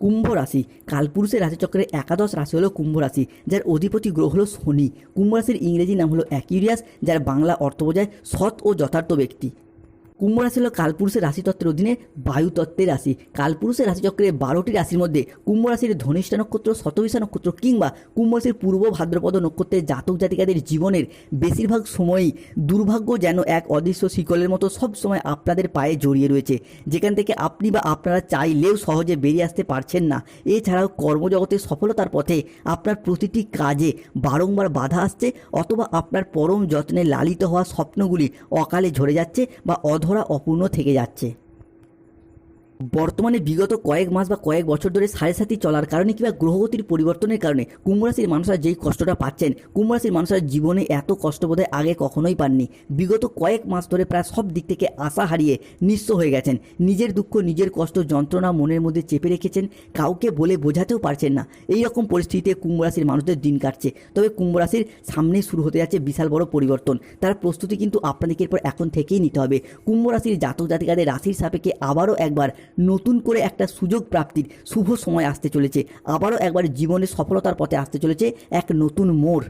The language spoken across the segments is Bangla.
কুম্ভ রাশি। কালপুরুষের রাশিচক্রের একাদশ রাশি হলো কুম্ভ রাশি, যার অধিপতি গ্রহ হলো শনি। কুম্ভ রাশির ইংরেজি নাম হলো অ্যাকিউরিয়াস, যার বাংলা অর্থ বোঝায় সৎ ও যথার্থ ব্যক্তি। কুম্ভ রাশি হলো কালপুরুষের রাশিতত্ত্বের অধীনে বায়ুতত্ত্বের রাশি। কালপুরুষের রাশিচক্রের বারোটি রাশির মধ্যে কুম্ভ রাশির ধনিষ্ঠা নক্ষত্র, শতবিশা নক্ষত্র কিংবা কুম্ভ রাশির পূর্ব ভাদ্রপদ নক্ষত্রের জাতক জাতিকাদের জীবনের বেশিরভাগ সময়ই দুর্ভাগ্য যেন এক অদৃশ্য শিকলের মতো সব সময় আপনাদের পায়ে জড়িয়ে রয়েছে। যেখান থেকে আপনি বা আপনারা চাইলেও সহজে বেরিয়ে আসতে পারছেন না। এছাড়াও কর্মজগতের সফলতার পথে আপনার প্রতিটি কাজে বারংবার বাধা আসছে অথবা আপনার পরম যত্নে লালিত হওয়া স্বপ্নগুলি অকালে ঝরে যাচ্ছে বা অধরা অপূর্ণ থেকে যাচ্ছে। বর্তমানে বিগত কয়েক মাস বা কয়েক বছর ধরে সাড়ে সাথী চলার কারণে কিংবা গ্রহগতির পরিবর্তনের কারণে কুম্ভ রাশির মানুষরা যেই কষ্টটা পাচ্ছেন, কুম্ভ রাশির মানুষরা জীবনে এত কষ্ট বোধহয় আগে কখনোই পাননি। বিগত কয়েক মাস ধরে প্রায় সব দিক থেকে আশা হারিয়ে নিঃস্ব হয়ে গেছেন। নিজের দুঃখ, নিজের কষ্ট, যন্ত্রণা মনের মধ্যে চেপে রেখেছেন, কাউকে বলে বোঝাতেও পারছেন না। এই রকম পরিস্থিতিতে কুম্ভ রাশির মানুষদের দিন কাটছে। তবে কুম্ভ রাশির সামনে শুরু হতে যাচ্ছে বিশাল বড় পরিবর্তন। তার প্রস্তুতি কিন্তু আপনাদেরকে এরপর এখন থেকেই নিতে হবে। কুম্ভ রাশির জাতক জাতিকাদের রাশির সাপেক্ষে আবারও একবার নতুন করে একটা সুযোগ প্রাপ্তির শুভ সময় আসতে চলেছে। আবারও একবার জীবনে সফলতার পথে আসতে চলেছে এক নতুন মোড়।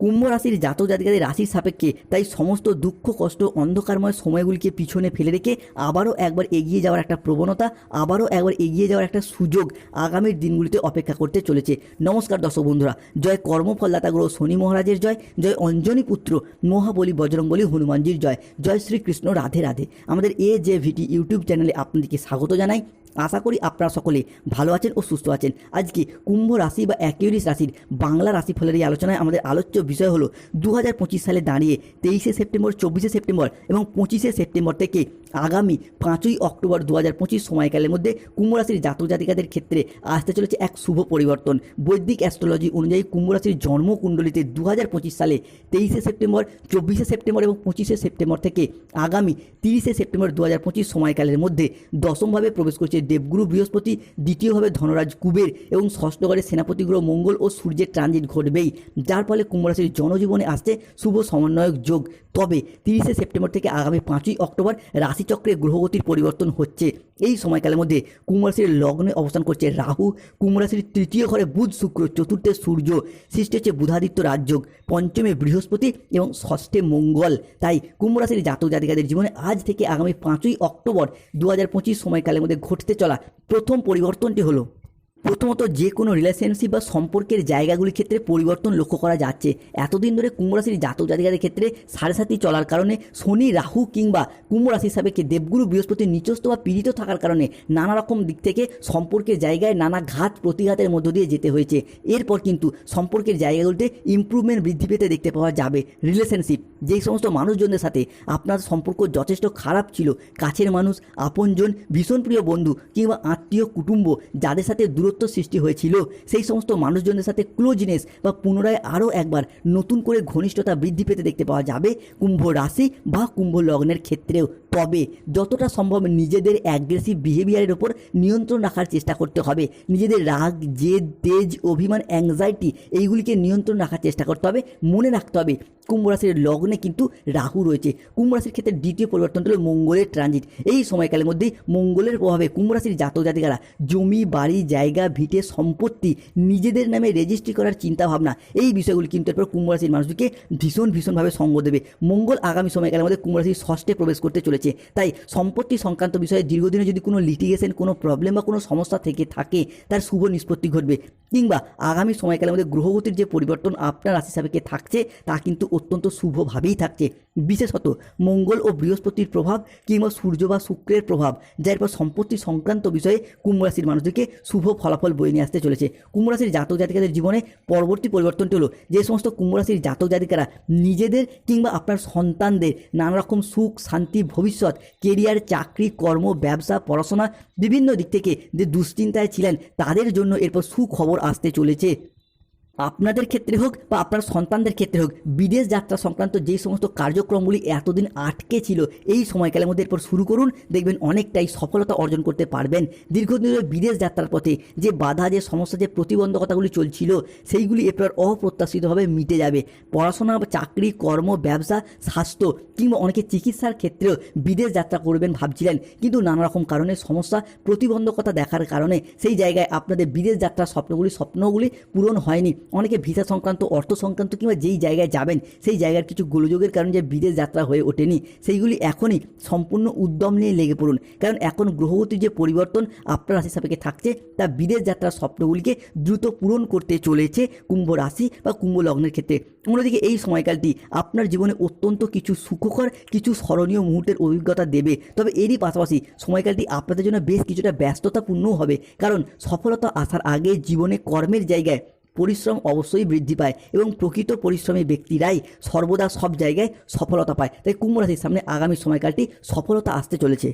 কুম্ভ রাশির জাতক জাতিকাদের রাশির সাপেক্ষে, তাই সমস্ত দুঃখ, কষ্ট, অন্ধকারময় সময়গুলিকে পিছনে ফেলে রেখে আবারও একবার এগিয়ে যাওয়ার একটা প্রবণতা, আবারও একবার এগিয়ে যাওয়ার একটা সুযোগ আগামীর দিনগুলিতে অপেক্ষা করতে চলেছে। নমস্কার দর্শক বন্ধুরা, জয় কর্মফলদাতা গ্রহ শনি মহারাজের জয় জয় অঞ্জনী পুত্র মহাবলী বজরংবলী হনুমানজির জয় জয় শ্রীকৃষ্ণ রাধে রাধে। আমাদের এ জে ভিটি ইউটিউব চ্যানেলে আপনাদেরকে স্বাগত জানাই। আশা করি আপনারা সকলে ভালো আছেন ও সুস্থ আছেন। আজকে কুম্ভ রাশি বা অ্যাকিউরিস রাশির বাংলা রাশিফলের এই আলোচনায় আমাদের আলোচ্য বিষয় হলো দু হাজার পঁচিশ সালে দাঁড়িয়ে তেইশে সেপ্টেম্বর, চব্বিশে সেপ্টেম্বর এবং পঁচিশে সেপ্টেম্বর থেকে আগামী পাঁচই অক্টোবর দু হাজার পঁচিশ সময়কালের মধ্যে কুম্ভ রাশির জাতক জাতিকাদের ক্ষেত্রে আসতে চলেছে এক শুভ পরিবর্তন। বৈদিক অ্যাস্ট্রোলজি অনুযায়ী কুম্ভ রাশির জন্মকুণ্ডলিতে দু হাজার পঁচিশ সালে তেইশে সেপ্টেম্বর, চব্বিশে সেপ্টেম্বর এবং পঁচিশে সেপ্টেম্বর থেকে আগামী তিরিশে সেপ্টেম্বর দু হাজার পঁচিশ সময়কালের মধ্যে দশমভাবে প্রবেশ করছে দেবগুরু বৃহস্পতি, দ্বিতীয়ভাবে ধনরাজ কুবের এবং ষষ্ঠ ঘরে সেনাপতি গ্রহ মঙ্গল ও সূর্যের ট্রানজিট ঘটবেই। যার ফলে কুম্ভ রাশির জনজীবনে আসছে শুভ সমন্বয়ক যোগ। তবে তিরিশে সেপ্টেম্বর থেকে আগামী পাঁচই অক্টোবর রাশিচক্রে গ্রহগতির পরিবর্তন হচ্ছে। এই সময়কালের মধ্যে কুম্ভরাশির লগ্নে অবস্থান করছে রাহু। কুম্ভরাশির তৃতীয় ঘরে বুধ, শুক্র, চতুর্থে সূর্য। সৃষ্টি হচ্ছে বুধাদিত্য রাজযোগ। পঞ্চমে বৃহস্পতি এবং ষষ্ঠে মঙ্গল। তাই কুম্ভরাশির জাতক জাতিকাদের জীবনে আজ থেকে আগামী পাঁচই অক্টোবর দু হাজার পঁচিশ সময়কালের মধ্যে ঘটতে চলা প্রথম পরিবর্তনটি হলো। প্রথমত যে কোনো রিলেশনশিপ বা সম্পর্কের জায়গাগুলির ক্ষেত্রে পরিবর্তন লক্ষ্য করা যাচ্ছে। এতদিন ধরে কুম্ভ রাশির জাতক জাতিকাদের ক্ষেত্রে সাড়ে সাথী চলার কারণে শনি, রাহু কিংবা কুম্ভ রাশির সাপেক্ষে দেবগুরু বৃহস্পতি নিচস্থ বা পীড়িত থাকার কারণে নানা রকম দিক থেকে সম্পর্কের জায়গায় নানা ঘাত প্রতিঘাতের মধ্য দিয়ে যেতে হয়েছে। এরপর কিন্তু সম্পর্কের জায়গাগুলিতে ইমপ্রুভমেন্ট বৃদ্ধি পেতে দেখতে পাওয়া যাবে। রিলেশনশিপ যেই সমস্ত মানুষজনদের সাথে আপনার সম্পর্ক যথেষ্ট খারাপ ছিল, কাছের মানুষ, আপনজন, ভীষণ প্রিয় বন্ধু কিংবা আত্মীয়, কুটুম্ব, যাদের সাথে দূরত্ব সৃষ্টি হয়েছিল। সেই সমস্ত মানুষজনের সাথে ক্লোজনেস বা পুনরায় আরও একবার নতুন করে ঘনিষ্ঠতা বৃদ্ধি পেতে দেখতে পাওয়া যাবে। কুম্ভ রাশি বা কুম্ভ লগ্নের ক্ষেত্রেও। তবে যতটা সম্ভব নিজেদের অ্যাগ্রেসিভ বিহেভিয়ারের ওপর নিয়ন্ত্রণ রাখার চেষ্টা করতে হবে। নিজেদের রাগ, জেদ, তেজ, অভিমান অ্যাংজাইটি এইগুলিকে নিয়ন্ত্রণ রাখার চেষ্টা করতে হবে। মনে রাখতে হবে, কুম্ভ রাশির লগ্নে কিন্তু রাহু রয়েছে। কুম্ভ রাশির ক্ষেত্রে দ্বিতীয় পরিবর্তন হলো মঙ্গলের ট্রানজিট এই সময়কালের মধ্যেই মঙ্গলের প্রভাবে কুম্ভ রাশির জাতক জাতিকারা জমি, বাড়ি, জায়গা, ভিটে, সম্পত্তি নিজেদের নামে রেজিস্ট্রি করার চিন্তাভাবনা এই বিষয়গুলি কিন্তু এরপর কুম্ভ রাশির মানুষকে ভীষণ ভীষণভাবে সঙ্গ দেবে। মঙ্গল আগামী সময়কালের মধ্যে কুম্ভ রাশির ষষ্ঠে প্রবেশ করতে চলেছে। তাই সম্পত্তি সংক্রান্ত বিষয়ে দীর্ঘদিনে যদি কোনো লিটিগেশন কোনো প্রবলেম বা কোনো সমস্যা থেকে থাকে, তার শুভ নিষ্পত্তি ঘটবে। কিংবা আগামী সময়কালের মধ্যে গ্রহগতির যে পরিবর্তন আপনার রাশি সাপেক্ষে থাকছে, তা কিন্তু অত্যন্ত শুভভাবেই থাকছে। বিশেষত মঙ্গল ও বৃহস্পতির প্রভাব কিংবা সূর্য বা শুক্রের প্রভাব যার পর সম্পত্তি সংক্রান্ত বিষয়ে কুম্ভ রাশির মানুষদেরকে শুভ ফলাফল বয়ে নিয়ে আসতে চলেছে। কুম্ভ রাশির জাতক জাতিকাদের জীবনে পরবর্তী পরিবর্তনটি হলো, যে সমস্ত কুম্ভ রাশির জাতক জাতিকারা নিজেদের কিংবা আপনার সন্তানদের নানা রকম সুখ, শান্তি, ভবিষ্যৎ, কেরিয়ার, চাকরি, কর্ম, ব্যবসা, পড়াশোনা, বিভিন্ন দিক থেকে যে দুশ্চিন্তায় ছিলেন, তাদের জন্য এরপর সুখবর আসতে চলেছে। আপনাদের ক্ষেত্রে হোক বা আপনার সন্তানদের ক্ষেত্রে হোক, বিদেশ যাত্রা সংক্রান্ত যে সমস্ত কার্যক্রমগুলি এতদিন আটকে ছিল, এই সময়কালের মধ্যে এরপর শুরু করুন, দেখবেন অনেকটাই সফলতা অর্জন করতে পারবেন। দীর্ঘদিন ধরে বিদেশ যাত্রার পথে যে বাধা, যে সমস্যা, যে প্রতিবন্ধকতাগুলি চলছিল, সেইগুলি এরপর অপ্রত্যাশিতভাবে মিটে যাবে। পড়াশোনা বা চাকরি, কর্ম, ব্যবসা, স্বাস্থ্য কিংবা অনেকে চিকিৎসার ক্ষেত্রেও বিদেশ যাত্রা করবেন ভাবছিলেন। কিন্তু নানা রকম কারণে সমস্যা, প্রতিবন্ধকতা দেখার কারণে সেই জায়গায় আপনাদের বিদেশ যাত্রার স্বপ্নগুলি স্বপ্নগুলি পূরণ হয়নি। অনেকে ভিসা সংক্রান্ত, অর্থ সংক্রান্ত কিংবা যেই জায়গায় যাবেন, সেই জায়গার কিছু গোলযোগের কারণে যে বিদেশ যাত্রা হয়ে ওঠেনি, সেইগুলি এখনই সম্পূর্ণ উদ্যম নিয়ে লেগে পড়ুন। কারণ এখন গ্রহগতির যে পরিবর্তন আপনার রাশি সাপেক্ষে থাকছে, তা বিদেশ যাত্রার স্বপ্নগুলিকে দ্রুত পূরণ করতে চলেছে কুম্ভ রাশি বা কুম্ভ লগ্নের ক্ষেত্রে। অন্যদিকে এই সময়কালটি আপনার জীবনে অত্যন্ত কিছু সুখকর, কিছু স্মরণীয় মুহূর্তের অভিজ্ঞতা দেবে। তবে এরই পাশাপাশি সময়কালটি আপনাদের জন্য বেশ কিছুটা ব্যস্ততাপূর্ণও হবে। কারণ সফলতা আসার আগে জীবনে কর্মের জায়গায় পরিশ্রম অবশ্যই বৃদ্ধি পায় এবং প্রকৃত পরিশ্রমী ব্যক্তিরাই সর্বদা সব জায়গায় সফলতা পায়। তাই কুম্ভ রাশির সামনে আগামী সময়কালটি সফলতা আসতে চলেছে।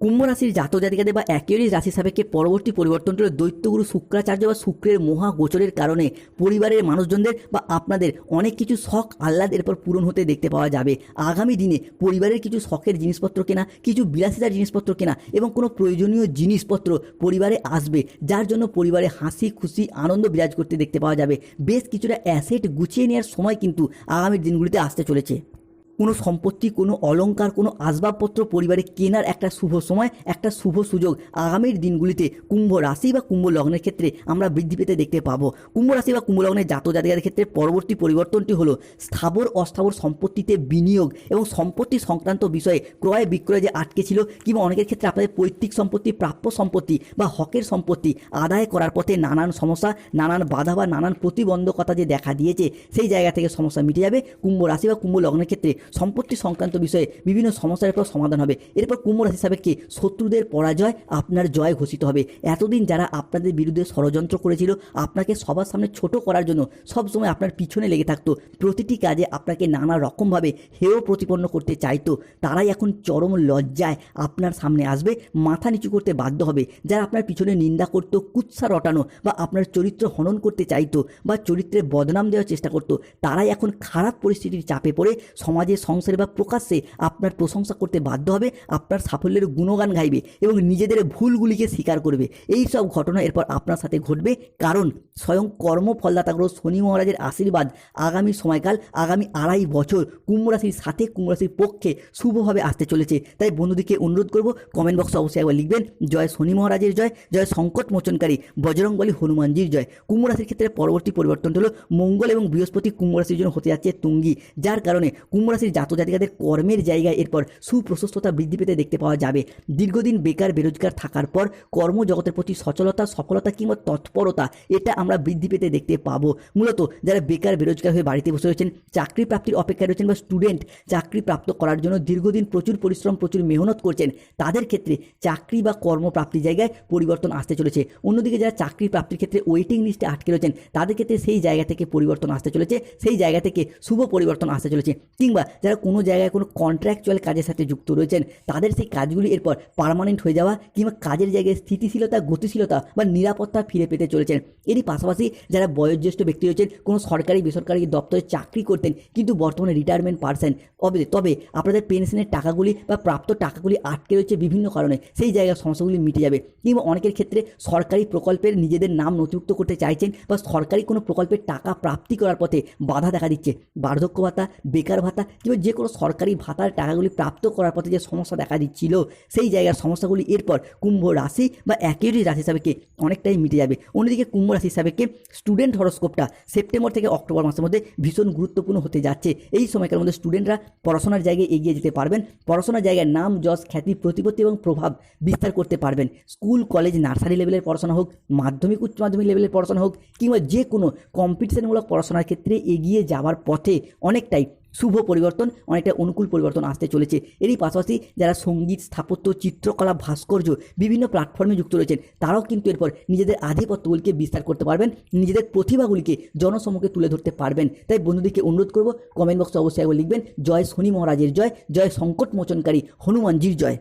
কুম্ভ রাশির জাতক জাতিকাদের বা একেরই রাশি সাপেক্ষে পরবর্তী পরিবর্তনটি হলো দৈত্যগুরু শুক্রাচার্য বা শুক্রের মহা গোচরের কারণে পরিবারের মানুষজনদের বা আপনাদের অনেক কিছু শখ আহ্লাদ এরপর পূরণ হতে দেখতে পাওয়া যাবে। আগামী দিনে পরিবারের কিছু শখের জিনিসপত্র কেনা, কিছু বিলাসিতার জিনিসপত্র কেনা এবং কোনো প্রয়োজনীয় জিনিসপত্র পরিবারে আসবে, যার জন্য পরিবারে হাসি, খুশি, আনন্দ বিরাজ করতে দেখতে পাওয়া যাবে। বেশ কিছুটা অ্যাসেট গুছিয়ে নেওয়ার সময় কিন্তু আগামী দিনগুলিতে আসতে চলেছে। কোনো সম্পত্তি, কোনো অলংকার কোনো আসবাবপত্র পরিবারে কেনার একটা শুভ সময়, একটা শুভ সুযোগ আগামীর দিনগুলিতে কুম্ভ রাশি বা কুম্ভ লগ্নের ক্ষেত্রে আমরা বৃদ্ধি পেতে দেখতে পাবো। কুম্ভ রাশি বা কুম্ভ লগ্নের জাত জাতিকাদের ক্ষেত্রে পরবর্তী পরিবর্তনটি হলো স্থাবর অস্থাবর সম্পত্তিতে বিনিয়োগ এবং সম্পত্তি সংক্রান্ত বিষয়ে ক্রয় বিক্রয় যে আটকে ছিল কিংবা অনেকের ক্ষেত্রে আপনাদের পৈতৃক সম্পত্তি, প্রাপ্য সম্পত্তি বা হকের সম্পত্তি আদায় করার পথে নানান সমস্যা, নানান বাধা বা নানান প্রতিবন্ধকতা যে দেখা দিয়েছে, সেই জায়গা থেকে সমস্যা মিটে যাবে। কুম্ভ রাশি বা কুম্ভ লগ্নের ক্ষেত্রে সম্পত্তি সংক্রান্ত বিষয়ে বিভিন্ন সমস্যার এরপর সমাধান হবে। এরপর কুম্ভ রাশি সাপেক্ষে শত্রুদের পরাজয়, আপনার জয় ঘোষিত হবে। এতদিন যারা আপনাদের বিরুদ্ধে ষড়যন্ত্র করেছিল, আপনাকে সবার সামনে ছোট করার জন্য সবসময় আপনার পিছনে লেগে থাকতো। প্রতিটি কাজে আপনাকে নানা রকমভাবে হেয় প্রতিপন্ন করতে চাইতো। তারাই এখন চরম লজ্জায় আপনার সামনে আসবে, মাথা নিচু করতে বাধ্য হবে। যারা আপনার পিছনে নিন্দা করত, কুৎসা রটানো বা আপনার চরিত্র হনন করতে চাইতো বা চরিত্রে বদনাম দেওয়ার চেষ্টা করতো, তারাই এখন খারাপ পরিস্থিতির চাপে পড়ে সমাজে সংসারে বা প্রকাশ্যে আপনার প্রশংসা করতে বাধ্য হবে, আপনার সাফল্যের গুণগান গাইবে এবং নিজেদের ভুলগুলিকে স্বীকার করবে। এই সব ঘটনা এরপর আপনার সাথে ঘটবে। কারণ স্বয়ং কর্মফলদাতা গ্রহ শনি মহারাজের আশীর্বাদ আগামী সময়কাল, আগামী আড়াই বছর কুম্ভ রাশির সাথে কুম্ভ রাশির পক্ষে শুভভাবে আসতে চলেছে। তাই বন্ধুদিকে অনুরোধ করব কমেন্ট বক্সে অবশ্যই একবার লিখবেন। জয় শনি মহারাজের জয় জয় সংকট মোচনকারী বজরংবলী হনুমানজির জয়। কুম্ভ রাশির ক্ষেত্রে পরবর্তী পরিবর্তন হলো মঙ্গল এবং বৃহস্পতি কুম্ভ রাশির জন্য হতে যাচ্ছে তুঙ্গি। যার কারণে কুম্ভ রাশির জাত জাতিকাদের কর্মের জায়গায় এরপর সুপ্রশস্ততা বৃদ্ধি পেতে দেখতে পাওয়া যাবে। দীর্ঘদিন বেকার, বেরোজগার থাকার পর কর্মজগতের প্রতি সচলতা, সফলতা কিংবা তৎপরতা, এটা আমরা বৃদ্ধি পেতে দেখতে পাবো। মূলত যারা বেকার, বেরোজগার হয়ে বাড়িতে বসে রয়েছেন চাকরি প্রাপ্তির অপেক্ষায় রয়েছেন বা স্টুডেন্ট চাকরি প্রাপ্ত করার জন্য দীর্ঘদিন প্রচুর পরিশ্রম, প্রচুর মেহনত করছেন, তাদের ক্ষেত্রে চাকরি বা কর্মপ্রাপ্তির জায়গায় পরিবর্তন আসতে চলেছে। অন্যদিকে যারা চাকরি প্রাপ্তির ক্ষেত্রে ওয়েটিং লিস্টে আটকে রয়েছেন, তাদের ক্ষেত্রে সেই জায়গা থেকে পরিবর্তন আসতে চলেছে, সেই জায়গা থেকে শুভ পরিবর্তন আসতে চলেছে কিংবা যারা কোনো জায়গায় কোনো কন্ট্রাকচুয়াল কাজের সাথে যুক্ত রয়েছেন, তাদের সেই কাজগুলি এরপর পার্মানেন্ট হয়ে যাওয়া কিংবা কাজের জায়গায় স্থিতিশীলতা, গতিশীলতা বা নিরাপত্তা ফিরে পেতে চলেছেন। এরই পাশাপাশি যারা বয়োজ্যেষ্ঠ ব্যক্তি রয়েছেন, কোনো সরকারি, বেসরকারি দপ্তরে চাকরি করতেন কিন্তু বর্তমানে রিটায়ারমেন্ট পার্সেন তবে তবে আপনাদের পেনশনের টাকাগুলি বা প্রাপ্ত টাকাগুলি আটকে রয়েছে বিভিন্ন কারণে, সেই জায়গার সমস্যাগুলি মিটে যাবে। কিংবা অনেকের ক্ষেত্রে সরকারি প্রকল্পের নিজেদের নাম নথিভুক্ত করতে চাইছেন বা সরকারি কোনো প্রকল্পের টাকা প্রাপ্তি করার পথে বাধা দেখা দিচ্ছে। বার্ধক্য ভাতা, বেকার ভাতা কিংবা যে কোনো সরকারি ভাতার টাকাগুলি প্রাপ্ত করার পথে যে সমস্যা দেখা দিচ্ছিল, সেই জায়গার সমস্যাগুলি এরপর কুম্ভ রাশি বা একেরই রাশি হিসাবেকে অনেকটাই মিটে যাবে। অন্যদিকে কুম্ভ রাশি হিসাবেকে স্টুডেন্ট হরস্কোপটা সেপ্টেম্বর থেকে অক্টোবর মাসের মধ্যে ভীষণ গুরুত্বপূর্ণ হতে যাচ্ছে। এই সময়কার মধ্যে স্টুডেন্টরা পড়াশোনার জায়গায় এগিয়ে যেতে পারবেন। পড়াশোনার জায়গায় নাম, যশ, খ্যাতি, প্রতিপত্তি এবং প্রভাব বিস্তার করতে পারবেন। স্কুল কলেজ নার্সারি লেভেলের পড়াশোনা হোক, মাধ্যমিক, উচ্চ মাধ্যমিক লেভেলের পড়াশোনা হোক, কিংবা যে কোনো কম্পিটিশনমূলক পড়াশোনার ক্ষেত্রে এগিয়ে যাওয়ার পথে অনেকটাই শুভ পরিবর্তন, অনেকটা অনুকূল পরিবর্তন আসতে চলেছে। এরই পাশাপাশি যারা সংগীত, স্থাপত্য, চিত্রকলা, ভাস্কর্য, বিভিন্ন প্ল্যাটফর্মে যুক্ত রয়েছেন, তারাও কিন্তু এরপর নিজেদের আধিপত্যগুলিকে বিস্তার করতে পারবেন, নিজেদের প্রতিভাগুলিকে জনসমকে তুলে ধরতে পারবেন। তাই বন্ধুদেরকে অনুরোধ করব কমেন্ট বক্সে অবশ্যই একবার লিখবেন, জয় শনি মহারাজের জয় জয় সংকট মোচনকারী হনুমানজির জয়।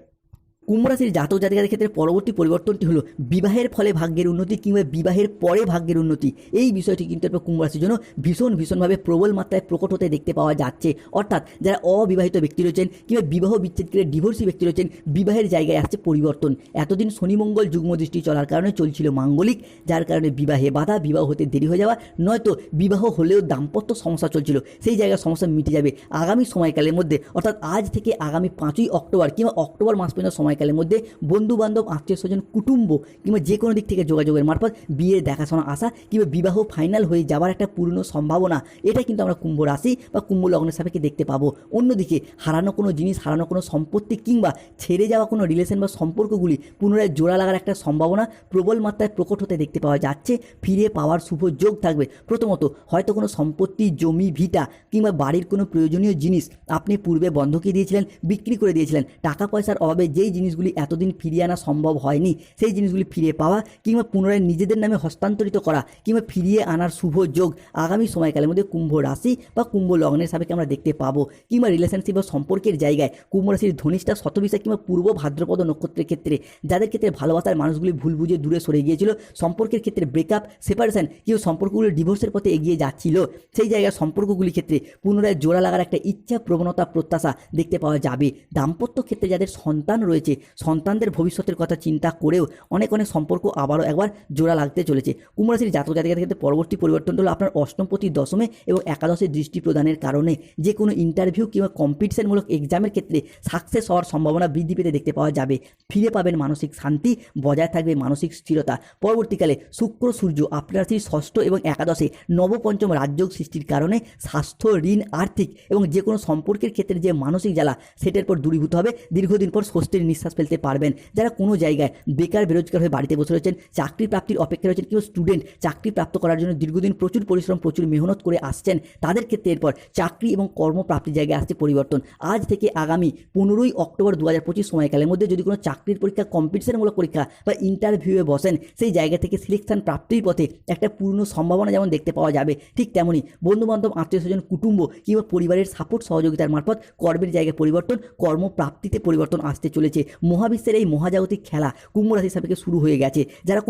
কুম্ভ রাশির জাতক জাতিকাদের ক্ষেত্রে পরবর্তী পরিবর্তনটি হলো বিবাহের ফলে ভাগ্যের উন্নতি কিংবা বিবাহের পরে ভাগ্যের উন্নতি। এই বিষয়টি কিন্তু এরপর কুম্ভ রাশির জন্য ভীষণ, ভীষণভাবে প্রবল মাত্রায় প্রকট হতে দেখতে পাওয়া যাচ্ছে। অর্থাৎ যারা অবিবাহিত ব্যক্তি রয়েছেন কিংবা বিবাহ বিচ্ছেদ করে ডিভোর্সি ব্যক্তি রয়েছেন, বিবাহের জায়গায় আসছে পরিবর্তন। এতদিন শনিমঙ্গল যুগ্ম দৃষ্টি চলার কারণে চলছিল মাঙ্গলিক, যার কারণে বিবাহে বাধা, বিবাহ হতে দেরি হয়ে যাওয়া, নয়তো বিবাহ হলেও দাম্পত্য সমস্যা চলছিল, সেই জায়গায় সমস্যা মিটে যাবে আগামী সময়কালের মধ্যে। অর্থাৎ আজ থেকে আগামী পাঁচই অক্টোবর কিংবা অক্টোবর মাস পর্যন্ত সময়কালের মধ্যে বন্ধু বান্ধব আত্মীয় স্বজন, কুটুম্ব কিংবা যে কোনো দিক থেকে যোগাযোগের মারফত বিয়ের দেখাশোনা, আসা কিংবা বিবাহ ফাইনাল হয়ে যাওয়ার একটা পূর্ণ সম্ভাবনা, এটা কিন্তু আমরা কুম্ভ রাশি বা কুম্ভ লগ্নের সাপেক্ষে দেখতে পাবো। অন্যদিকে, হারানো কোনো জিনিস, হারানো কোনো সম্পত্তি কিংবা ছেড়ে যাওয়া কোনো রিলেশন বা সম্পর্কগুলি পুনরায় জোড়া লাগার একটা সম্ভাবনা প্রবল মাত্রায় প্রকট হতে দেখতে পাওয়া যাচ্ছে। ফিরে পাওয়ার শুভ যোগ থাকবে। প্রথমত, হয়তো কোনো সম্পত্তি, জমি, ভিটা কিংবা বাড়ির কোনো প্রয়োজনীয় জিনিস আপনি পূর্বে বন্ধকে দিয়েছিলেন, বিক্রি করে দিয়েছিলেন। টাকা পয়সার অভাবে যেই জিনিসগুলি এতদিন ফিরিয়ে আনা সম্ভব হয়নি। সেই জিনিসগুলি ফিরে পাওয়া কিংবা পুনরায় নিজেদের নামে হস্তান্তরিত করা কিংবা ফিরিয়ে আনার শুভ যোগ আগামী সময়কালের মধ্যে কুম্ভ রাশি বা কুম্ভ লগ্নের সাপেক্ষে আমরা দেখতে পাবো। কিংবা রিলেশনশিপ বা সম্পর্কের জায়গায় কুম্ভ রাশির ধনিষ্ঠা, শতবিশা কিংবা পূর্ব ভাদ্রপদ নক্ষত্রের ক্ষেত্রে যাদের ক্ষেত্রে ভালোবাসার মানুষগুলি ভুল বুঝে দূরে সরে গিয়েছিল, সম্পর্কের ক্ষেত্রে ব্রেকআপ সেপারেশন কেউ সম্পর্কগুলো ডিভোর্সের পথে এগিয়ে যাচ্ছিল, সেই জায়গায় সম্পর্কগুলির ক্ষেত্রে পুনরায় জোড়া লাগার একটা ইচ্ছা প্রবণতা প্রত্যাশা দেখতে পাওয়া যাবে। দাম্পত্য ক্ষেত্রে যাদের সন্তান রয়েছে সন্তানদের ভবিষ্যতের কথা চিন্তা করেও অনেক অনেক সম্পর্ক আবারও একবার জোড়া লাগতে চলেছে। কুম্ভ রাশির জাতক জাতিকাদের ক্ষেত্রে পরবর্তী পরিবর্তন হলো আপনার অষ্টমপতি দশমে এবং একাদশে দৃষ্টি প্রদানের কারণে যে কোনো ইন্টারভিউ কিংবা কম্পিটিশনমূলক এক্সামের ক্ষেত্রে সাকসেস হওয়ার সম্ভাবনা বৃদ্ধি পেতে দেখতে পাওয়া যাবে। ফিরে পাবেন মানসিক শান্তি, বজায় থাকবে মানসিক স্থিরতা। পরবর্তীকালে শুক্র, সূর্য আপনার রাশির ষষ্ঠ এবং একাদশে নবপঞ্চম রাজযোগ সৃষ্টির কারণে স্বাস্থ্য, ঋণ, আর্থিক এবং যে কোনো সম্পর্কের ক্ষেত্রে যে মানসিক জ্বালা, সেটার পর দূরীভূত হবে। দীর্ঘদিন পর স্বস্তির নিঃশ্বাস ফেলতে পারবেন। যারা কোনো জায়গায় বেকার, বেরোজগার হয়ে বাড়িতে বসে রয়েছেন, চাকরি প্রাপ্তির অপেক্ষা রয়েছেন, কেউ স্টুডেন্ট চাকরি প্রাপ্ত করার জন্য দীর্ঘদিন প্রচুর পরিশ্রম, প্রচুর মেহনত করে আসছেন, তাদের ক্ষেত্রে এরপর চাকরি এবং কর্মপ্রাপ্তির জায়গায় আসছে পরিবর্তন। আজ থেকে আগামী পনেরোই অক্টোবর দু হাজার পঁচিশ সময়কালের মধ্যে যদি কোনো চাকরির পরীক্ষা কম্পিটিশনমূলক পরীক্ষা বা ইন্টারভিউয়ে বসেন, সেই জায়গা থেকে সিলেকশন প্রাপ্তির পথে একটা পূর্ণ সম্ভাবনা যেমন দেখতে পাওয়া যাবে, ঠিক তেমনই বন্ধুবান্ধব আত্মীয় স্বজন কুটুম্ব কিংবা পরিবারের সাপোর্ট সহযোগিতার মারফত কর্মের জায়গায় পরিবর্তন, কর্মপ্রাপ্তিতে পরিবর্তন আসতে চলেছে। মহাবিশ্বের এই মহাজাগতিক খেলা কুম্ভ রাশির সাপেক্ষে শুরু হয়ে গেছে। যারা